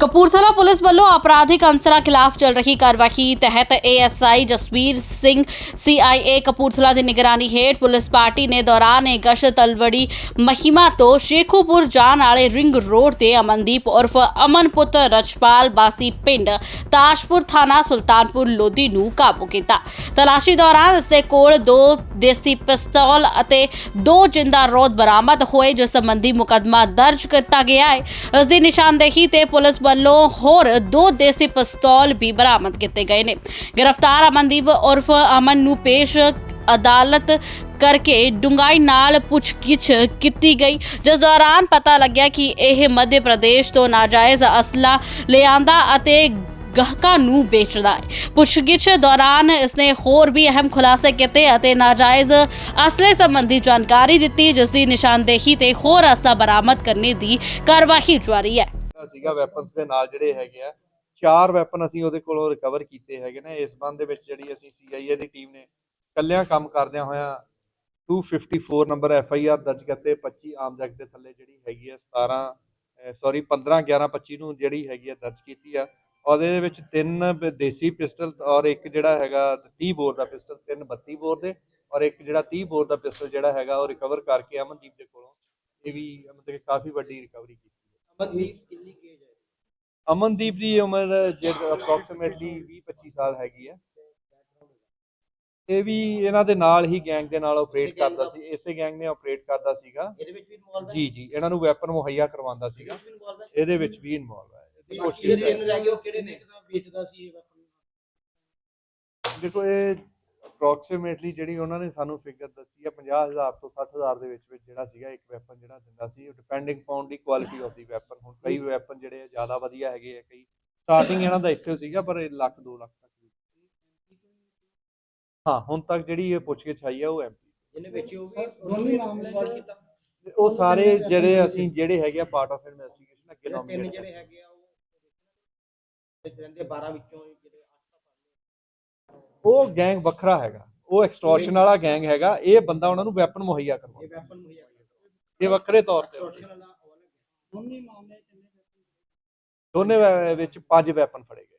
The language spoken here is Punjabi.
ਕਪੂਰਥਲਾ ਪੁਲਿਸ ਵੱਲੋਂ ਅਪਰਾਧਿਕ ਅਨਸਰਾਂ ਖਿਲਾਫ ਚੱਲ ਰਹੀ ਕਾਰਵਾਈ ਤਹਿਤ ਏਐਸਆਈ ਜਸਵੀਰ ਸਿੰਘ ਸੀਆਈਏ ਕਪੂਰਥਲਾ ਦੀ ਨਿਗਰਾਨੀ ਹੇਠ ਪੁਲਿਸ ਪਾਰਟੀ ਨੇ ਦੌਰਾਨ ਇਹ ਗਸ਼ਤ ਤਲਵੜੀ ਮਹਿਮਾ ਤੋਂ ਸ਼ੇਖੂਪੁਰ ਜਾਣ ਵਾਲੇ ਰਿੰਗ ਰੋਡ ਤੇ ਅਮਨਦੀਪ ਉਰਫ ਅਮਨ ਰਜਪਾਲ ਬਾਸੀ ਪਿੰਡ ਤਾਸ਼ਪੁਰ ਥਾਣਾ ਸੁਲਤਾਨਪੁਰ ਲੋਧੀ ਨੂੰ ਕਾਬੂ ਕੀਤਾ। ਤਲਾਸ਼ੀ ਦੌਰਾਨ ਇਸ ਦੇ ਕੋਲ ਦੋ ਦੇਸੀ ਪਿਸਤੌਲ ਅਤੇ ਦੋ ਜਿੰਦਾ ਰੋਦ ਬਰਾਮਦ ਹੋਏ, ਜਿਸ ਸੰਬੰਧੀ ਮੁਕੱਦਮਾ ਦਰਜ ਕੀਤਾ ਗਿਆ ਹੈ। ਇਸ ਦੀ ਨਿਸ਼ਾਨਦੇਹੀ ਤੇ ਪੁਲਿਸ ਵੱਲੋਂ ਹੋਰ ਦੋ ਦੇਸੀ ਪਿਸਤੌਲ ਵੀ ਬਰਾਮਦ ਕੀਤੇ ਗਏ ਨੇ। ਗ੍ਰਿਫਤਾਰ ਅਮਨਦੀਪ ਉਰਫ ਅਮਨ ਨੂੰ ਪੇਸ਼ ਅਦਾਲਤ ਕਰਕੇ ਡੁੰਗਾਈ ਨਾਲ ਪੁੱਛਗਿੱਛ ਕੀਤੀ ਗਈ। ਜਿਸ ਦੌਰਾਨ ਪਤਾ ਲੱਗਿਆ ਕਿ ਇਹ ਮੱਧ ਪ੍ਰਦੇਸ਼ ਤੋਂ ਨਾਜਾਇਜ਼ ਅਸਲਾ ਲਿਆਂਦਾ ਅਤੇ ਗਾਹਕਾਂ ਨੂੰ ਵੇਚਦਾ ਹੈ। ਪੁੱਛਗਿੱਛ ਦੌਰਾਨ ਇਸਨੇ ਹੋਰ ਵੀ ਅਹਿਮ ਖੁਲਾਸੇ ਕੀਤੇ ਅਤੇ ਨਾਜਾਇਜ਼ ਅਸਲੇ ਸੰਬੰਧੀ ਜਾਣਕਾਰੀ ਦਿੱਤੀ ਜਿਸ ਦੀ ਨਿਸ਼ਾਨਦੇਹੀ ਤੇ ਹੋਰ ਅਸਲਾ ਬਰਾਮਦ ਕਰਨੇ ਦੀ ਕਾਰਵਾਈ ਜਾਰੀ ਹੈ। ਸੀਗਾ ਵੈਪਨਸ ਦੇ ਨਾਲ ਜਿਹੜੇ ਹੈਗੇ ਆ, ਚਾਰ ਵੈਪਨ ਅਸੀਂ ਉਹਦੇ ਕੋਲੋਂ ਰਿਕਵਰ ਕੀਤੇ ਹੈਗੇ ਨੇ। ਇਸ ਬੰਦ ਦੇ ਵਿੱਚ ਜਿਹੜੀ ਅਸੀਂ ਸੀਆਈਏ ਦੀ ਟੀਮ ਨੇ ਕੱਲਿਆਂ ਕੰਮ ਕਰਦਿਆਂ ਹੋਇਆਂ 254 ਨੰਬਰ ਐਫ ਆਈ ਆਰ ਦਰਜ ਕਰਤੇ 25 ਆਮ ਐਕਟ ਦੇ ਥੱਲੇ ਜਿਹੜੀ ਹੈਗੀ ਆ 17 ਸੌਰੀ 15 11 25 ਨੂੰ ਜਿਹੜੀ ਹੈਗੀ ਹੈ ਦਰਜ ਕੀਤੀ ਆ। ਉਹਦੇ ਵਿੱਚ ਤਿੰਨ ਦੇਸੀ ਪਿਸਟਲ ਔਰ ਇੱਕ ਜਿਹੜਾ ਹੈਗਾ 30 ਬੋਰ ਦਾ ਪਿਸਟਲ, ਤਿੰਨ 32 ਬੋਰ ਦੇ ਔਰ ਇੱਕ ਜਿਹੜਾ 30 ਬੋਰ ਦਾ ਪਿਸਟਲ ਜਿਹੜਾ ਹੈਗਾ ਉਹ ਰਿਕਵਰ ਕਰਕੇ ਅਮਨਦੀਪ ਦੇ ਕੋਲੋਂ। ਇਹ ਵੀ ਮਤਲਬ ਕਿ ਕਾਫੀ ਵੱਡੀ ਰਿਕਵਰੀ ਕੀਤੀ। ਅਮਨਦੀਪ ਕਿੰਨੀ ਕੇਜ ਹੈ? ਅਮਨਦੀਪ ਦੀ ਉਮਰ ਜਿਹੜਾ ਅਪਰੋਕਸੀਮੇਟਲੀ 20 25 ਸਾਲ ਹੈਗੀ ਹੈ ਇਹ ਵੀ ਇਹਨਾਂ ਦੇ ਨਾਲ ਹੀ ਗੈਂਗ ਦੇ ਨਾਲ ਆਪਰੇਟ ਕਰਦਾ ਸੀ ਇਸੇ ਗੈਂਗ ਨੇ ਆਪਰੇਟ ਕਰਦਾ ਸੀਗਾ। ਇਹਦੇ ਵਿੱਚ ਵੀ ਇਨਵੋਲਵ ਹੈ? ਜੀ ਜੀ ਇਹਨਾਂ ਨੂੰ ਵੈਪਨ ਮੁਹੱਈਆ ਕਰਵਾਉਂਦਾ ਇਹਦੇ ਸੀਗਾ ਵਿੱਚ ਵੀ ਇਨਵੋਲਵ ਹੈ? ਇਹਦੇ ਵਿੱਚ ਵੀ ਇਨਵੋਲਵ ਹੈ। ਇਹਦੀ ਕੋਸ਼ਿਸ਼ ਹੈ। ਕਿਹੜੇ ਨੇ? ਵੇਚਦਾ ਸੀ ਇਹ ਵੈਪਨ ਦੇਖੋ ਇਹ ਅਪਰੋਕਸੀਮੇਟਲੀ ਜਿਹੜੀ ਉਹਨਾਂ ਨੇ ਸਾਨੂੰ ਫਿਗਰ ਦੱਸੀ ਹੈ 50000 ਤੋਂ 60000 ਦੇ ਵਿੱਚ ਵਿੱਚ ਜਿਹੜਾ ਸੀਗਾ ਇੱਕ ਵੈਪਨ ਜਿਹੜਾ ਦਿੰਦਾ ਸੀ ਡਿਪੈਂਡਿੰਗ ਪਾਉਣ ਦੀ ਕੁਆਲਿਟੀ ਆਫ ਦੀ ਵੈਪਨ ਹੁਣ ਕਈ ਵੈਪਨ ਜਿਹੜੇ ਆ ਜ਼ਿਆਦਾ ਵਧੀਆ ਹੈਗੇ ਆ ਕਈ ਸਟਾਰਟਿੰਗ ਇਹਨਾਂ ਦਾ ਇੱਥੇ ਸੀਗਾ ਪਰ ਇਹ ਲੱਖ 2 ਲੱਖ ਤੱਕ ਵੀ ਹਾਂ ਹੁਣ ਤੱਕ ਜਿਹੜੀ ਇਹ ਪੁੱਛਗਿੱਛ ਆਈ ਆ ਉਹ ਐਮਪੀ ਜਿਹਨੇ ਵੇਚੇ ਉਹ ਵੀ ਦੋਨੇ ਮਾਮਲੇ ਚ ਕੀਤਾ ਉਹ ਸਾਰੇ ਜਿਹੜੇ ਅਸੀਂ ਜਿਹੜੇ ਹੈਗੇ ਆ ਪਾਰਟ ਆਫ ਇਨਵੈਸਟੀਗੇਸ਼ਨ ਅੱਗੇ ਜਿਹੜੇ ਤਿੰਨ nominate ਜਿਹੜੇ ਹੈਗੇ ਆ ਉਹ ਤੇ ਰਹਿੰਦੇ 12 ਵਿੱਚੋਂ ਜਿਹੜੇ 8 ਉਹ ਗੈਂਗ ਵੱਖਰਾ ਹੈਗਾ। ਉਹ ਐਕਸਟੋਰਸ਼ਨ ਵਾਲਾ ਗੈਂਗ ਹੈਗਾ। ਇਹ ਬੰਦਾ ਉਹਨਾਂ ਨੂੰ ਵੈਪਨ ਮੁਹੱਈਆ ਇਹ ਕਰਵਾਉਂਦਾ ਵੈਪਨ ਮੁਹੱਈਆ ਇਹ ਵੱਖਰੇ ਤੌਰ ਤੇ ਦੋਨੇ ਮਾਮਲੇ ਦੋਨੇ ਵਿੱਚ ਪੰਜ ਵੈਪਨ ਫੜੇ ਗਏ।